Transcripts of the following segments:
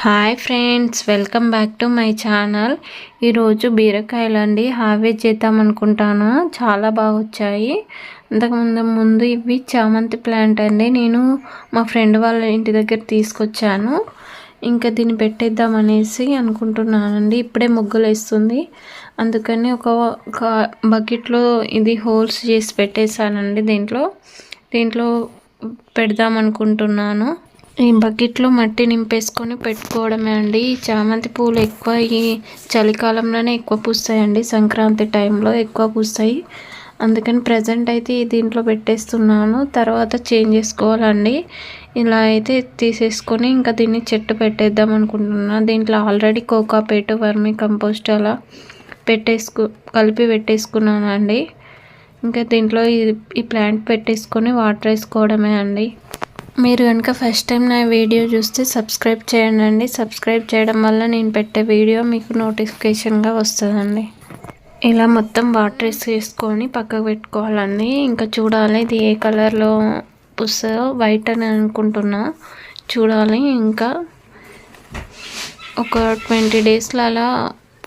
Hi friends welcome back to my channel. ఈరోజు బీరకాయలు అండి హార్వెస్ట్ చేద్దాం అనుకుంటాను. చాలా బాగా వచ్చాయి. అంతకుముందు ముందు ఇవి చామంతి ప్లాంట్ అండి. నేను మా ఫ్రెండ్ వాళ్ళ ఇంటి దగ్గర తీసుకొచ్చాను. ఇంకా దీన్ని పెట్టేద్దాం అనేసి అనుకుంటున్నానండి. ఇప్పుడే ముగ్గులు వేస్తుంది అందుకని ఒక ఒక బకెట్లో ఇది హోల్స్ చేసి పెట్టేశానండి దీంట్లో. దీంట్లో పెడదాం అనుకుంటున్నాను. ఈ బకెట్లో మట్టి నింపేసుకొని పెట్టుకోవడమే అండి. ఈ చామంతి పూలు ఎక్కువ ఈ చలికాలంలోనే ఎక్కువ పూస్తాయండి. సంక్రాంతి టైంలో ఎక్కువ పూస్తాయి. అందుకని ప్రజెంట్ అయితే దీంట్లో పెట్టేస్తున్నాను. తర్వాత చేంజ్ చేసుకోవాలండి. ఇలా అయితే తీసేసుకొని ఇంకా దీన్ని చెట్టు పెట్టేద్దాం అనుకుంటున్నాను దీంట్లో ఆల్రెడీ కోకాపేట వర్మి కంపోస్ట్ అలా పెట్టేసుకు కలిపి పెట్టేసుకున్నాను అండి ఇంకా దీంట్లో ఈ ప్లాంట్ పెట్టేసుకొని వాటర్ వేసుకోవడమే అండి. మీరు కనుక ఫస్ట్ టైం నా వీడియో చూస్తే సబ్స్క్రైబ్ చేయండి సబ్స్క్రైబ్ చేయడం వల్ల నేను పెట్టే వీడియో మీకు నోటిఫికేషన్గా వస్తుందండి. ఇలా మొత్తం వాటర్ వేసుకొని పక్కకు పెట్టుకోవాలండి. ఇంకా చూడాలి ఇది ఏ కలర్లో వస్తుందో వైట్ అని అనుకుంటున్నా. చూడాలి ఇంకా ఒక ట్వంటీ డేస్లో అలా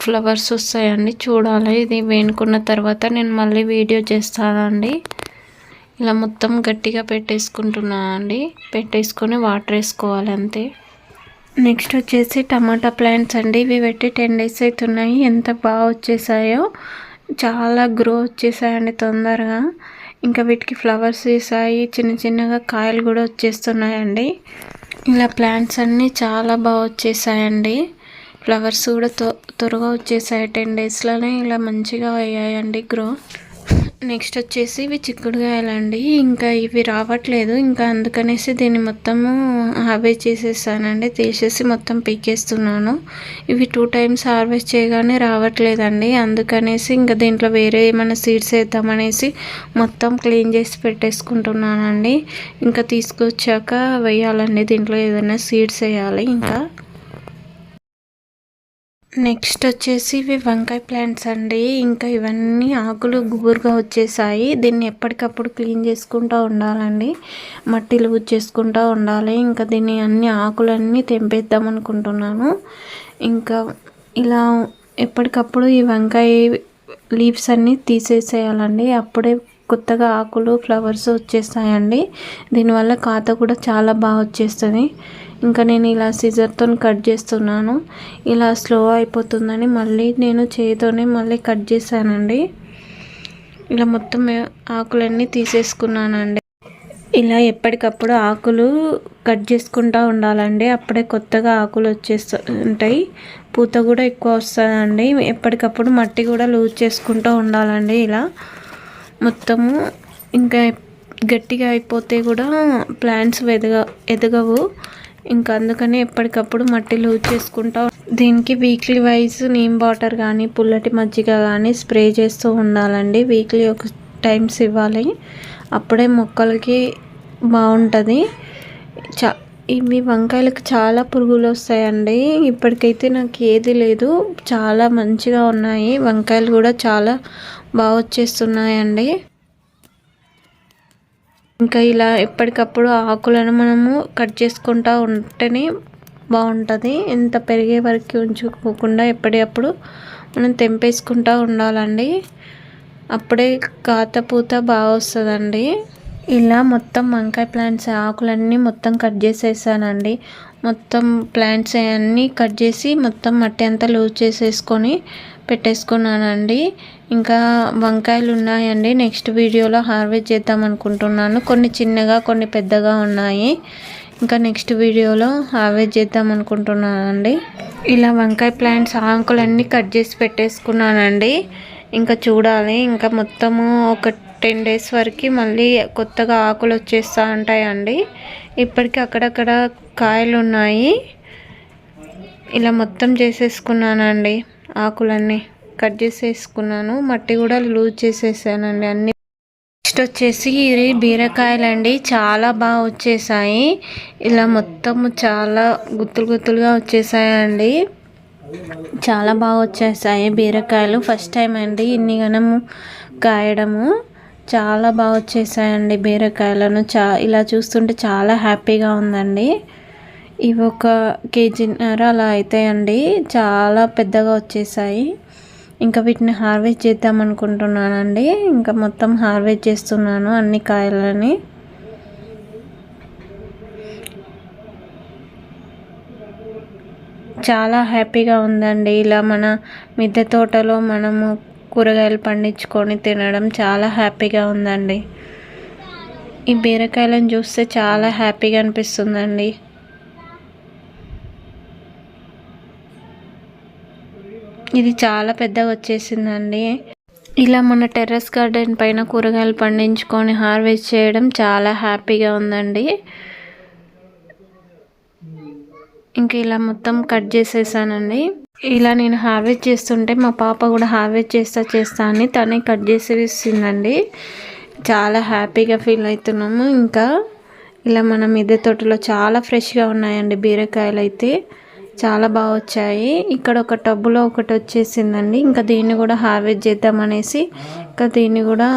ఫ్లవర్స్ వస్తాయండి. చూడాలి ఇది వేనుకున్న తర్వాత నేను మళ్ళీ వీడియో చేస్తానండి. ఇలా మొత్తం గట్టిగా పెట్టేసుకుంటున్నాను అండి. పెట్టేసుకొని వాటర్ వేసుకోవాలి అంతే. నెక్స్ట్ వచ్చేసి టమాటా ప్లాంట్స్ అండి. ఇవి పెట్టి టెన్ డేస్ అవుతున్నాయి ఎంత బాగా వచ్చేసాయో చాలా గ్రో వచ్చేసాయండి తొందరగా. ఇంకా వీటికి ఫ్లవర్స్ వేసాయి. చిన్న చిన్నగా కాయలు కూడా వచ్చేస్తున్నాయండి. ఇలా ప్లాంట్స్ అన్నీ చాలా బాగా వచ్చేసాయండి. ఫ్లవర్స్ కూడా త్వరగా వచ్చేసాయి. టెన్ డేస్లోనే ఇలా మంచిగా అయ్యాయండి గ్రో. నెక్స్ట్ వచ్చేసి ఇవి చిక్కుడుకాయలండి. ఇంకా ఇవి రావట్లేదు. ఇంకా అందుకనేసి దీన్ని మొత్తము హార్వెస్ట్ చేసేసానండి. తీసేసి మొత్తం పీకేస్తున్నాను. ఇవి టూ టైమ్స్ హార్వెస్ట్ చేయగానే రావట్లేదండి. అందుకనేసి ఇంకా దీంట్లో వేరే ఏమైనా సీడ్స్ వేద్దామనేసి మొత్తం క్లీన్ చేసి పెట్టేసుకుంటున్నానండి. ఇంకా తీసుకొచ్చాక వేయాలండి. దీంట్లో ఏదైనా సీడ్స్ వేయాలి. ఇంకా నెక్స్ట్ వచ్చేసి ఇవి వంకాయ ప్లాంట్స్ అండి. ఇంకా ఇవన్నీ ఆకులు గుబురుగా వచ్చేసాయి. దీన్ని ఎప్పటికప్పుడు క్లీన్ చేసుకుంటూ ఉండాలండి. మట్టి లూజ్ చేసుకుంటూ ఉండాలి. ఇంకా దీన్ని అన్ని ఆకులన్నీ తెంపేద్దాం అనుకుంటున్నాను. ఇంకా ఇలా ఎప్పటికప్పుడు ఈ వంకాయ లీవ్స్ అన్నీ తీసేసేయాలండి. అప్పుడే కొత్తగా ఆకులు ఫ్లవర్స్ వచ్చేస్తాయండి. దీనివల్ల ఖాతా కూడా చాలా బాగా వచ్చేస్తుంది. ఇంకా నేను ఇలా సిజర్తో కట్ చేస్తున్నాను. ఇలా స్లో అయిపోతుందని మళ్ళీ నేను చేతితోనే మళ్ళీ కట్ చేశానండి. ఇలా మొత్తం ఆకులన్నీ తీసేసుకున్నానండి. ఇలా ఎప్పటికప్పుడు ఆకులు కట్ చేసుకుంటూ ఉండాలండి. అప్పుడే కొత్తగా ఆకులు వచ్చేస్తూ ఉంటాయి. పూత కూడా ఎక్కువ వస్తుందండి. ఎప్పటికప్పుడు మట్టి కూడా లూజ్ చేసుకుంటూ ఉండాలండి ఇలా. మొత్తము ఇంకా గట్టిగా అయిపోతే కూడా ప్లాంట్స్ ఎదగ ఎదగవు. ఇంకా అందుకని ఎప్పటికప్పుడు మట్టి లూజ్ చేసుకుంటా దీనికి వీక్లీ వైజ్ నీమ్ వాటర్ కానీ పుల్లటి మజ్జిగ కానీ స్ప్రే చేస్తూ ఉండాలండి. వీక్లీ ఒక టైమ్స్ ఇవ్వాలి. అప్పుడే మొక్కలకి బాగుంటుంది. చా ఇవి వంకాయలకు చాలా పురుగులు వస్తాయండి. ఇప్పటికైతే నాకు ఏది లేదు. చాలా మంచిగా ఉన్నాయి. వంకాయలు కూడా చాలా బాగా వచ్చేస్తున్నాయండి ఇంకా ఇలా ఎప్పటికప్పుడు ఆకులను మనము కట్ చేసుకుంటూ ఉంటేనే బాగుంటుంది. ఎంత పెరిగే వరకు ఉంచుకోకుండా ఎప్పటికప్పుడు మనం తెంపేసుకుంటూ ఉండాలండి. అప్పుడే కాత పూత బాగా వస్తుందండి ఇలా మొత్తం వంకాయ ప్లాంట్స్ ఆకులన్నీ మొత్తం కట్ చేసేసానండి. మొత్తం ప్లాంట్స్ అన్నీ కట్ చేసి మొత్తం మట్టి అంతా లూజ్ చేసేసుకొని పెట్టేసుకున్నానండి. ఇంకా వంకాయలు ఉన్నాయండి నెక్స్ట్ వీడియోలో హార్వెస్ట్ చేద్దాం అనుకుంటున్నాను. కొన్ని చిన్నగా కొన్ని పెద్దగా ఉన్నాయి. ఇంకా నెక్స్ట్ వీడియోలో హార్వెస్ట్ చేద్దాం అనుకుంటున్నానండి. ఇలా వంకాయ ప్లాంట్స్ ఆకులన్నీ కట్ చేసి పెట్టేసుకున్నానండి. ఇంకా చూడాలి. ఇంకా మొత్తము ఒక టెన్ డేస్ వరకు మళ్ళీ కొత్తగా ఆకులు వచ్చేస్తూ ఉంటాయండి. ఇప్పటికీ అక్కడక్కడ కాయలు ఉన్నాయి ఇలా మొత్తం చేసేసుకున్నానండి. ఆకులన్నీ కట్ చేసేసుకున్నాను. మట్టి కూడా లూజ్ చేసేసానండి. అన్ని నెక్స్ట్ వచ్చేసి ఇది బీరకాయలండి. చాలా బాగా వచ్చేసాయి. ఇలా మొత్తం చాలా గుత్తులు గుత్తులుగా వచ్చేసాయండి. చాలా బాగా వచ్చేసాయి బీరకాయలు. ఫస్ట్ టైం అండి ఇన్ని గనము కాయడము. చాలా బాగా వచ్చేసాయండి బీరకాయలను. చా ఇలా చూస్తుంటే చాలా హ్యాపీగా ఉందండి. ఇవి ఒక కేజీన్నర అలా అవుతాయండి చాలా పెద్దగా వచ్చేసాయి. ఇంకా వీటిని హార్వెస్ట్ చేద్దాం అనుకుంటున్నానండి. ఇంకా మొత్తం హార్వెస్ట్ చేస్తున్నాను అన్ని కాయలని. చాలా హ్యాపీగా ఉందండి. ఇలా మన మిద్దె తోటలో మనము కూరగాయలు పండించుకొని తినడం చాలా హ్యాపీగా ఉందండి. ఈ బీరకాయలను చూస్తే చాలా హ్యాపీగా అనిపిస్తుందండి. ఇది చాలా పెద్దగా వచ్చేసిందండి. ఇలా మన టెర్రస్ గార్డెన్ పైన కూరగాయలు పండించుకొని హార్వెస్ట్ చేయడం చాలా హ్యాపీగా ఉందండి. ఇంకా ఇలా మొత్తం కట్ చేసేసానండి. ఇలా నేను హార్వెస్ట్ చేస్తుంటే మా పాప కూడా హార్వెస్ట్ చేస్తా చేస్తా అని తనే కట్ చేసేసిందండి చాలా హ్యాపీగా ఫీల్ అవుతున్నాము. ఇంకా ఇలా మన మిద్దె తోటలో చాలా ఫ్రెష్గా ఉన్నాయండి బీరకాయలు అయితే చాలా బాగా వచ్చాయి. ఇక్కడ ఒక టబ్బులో ఒకటి వచ్చేసిందండి. ఇంకా దీన్ని కూడా హార్వెస్ట్ చేద్దామనేసి ఇంకా దీన్ని కూడా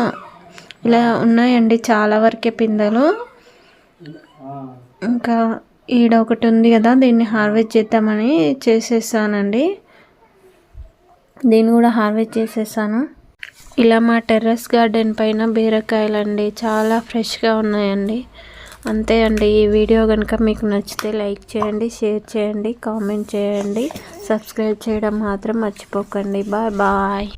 ఇలా ఉన్నాయండి చాలా వరకే పిందెలు. ఇంకా ఈడ ఒకటి ఉంది కదా దీన్ని హార్వెస్ట్ చేద్దామని చేసేసానండి. దీన్ని కూడా హార్వెస్ట్ చేసేసాను. ఇలా మా టెర్రస్ గార్డెన్ పైన బీరకాయలండి చాలా ఫ్రెష్గా ఉన్నాయండి. అంతే అండి. ఈ వీడియో కనుక మీకు నచ్చితే లైక్ చేయండి షేర్ చేయండి కామెంట్ చేయండి. సబ్స్క్రైబ్ చేయడం మాత్రం మర్చిపోకండి. Bye bye.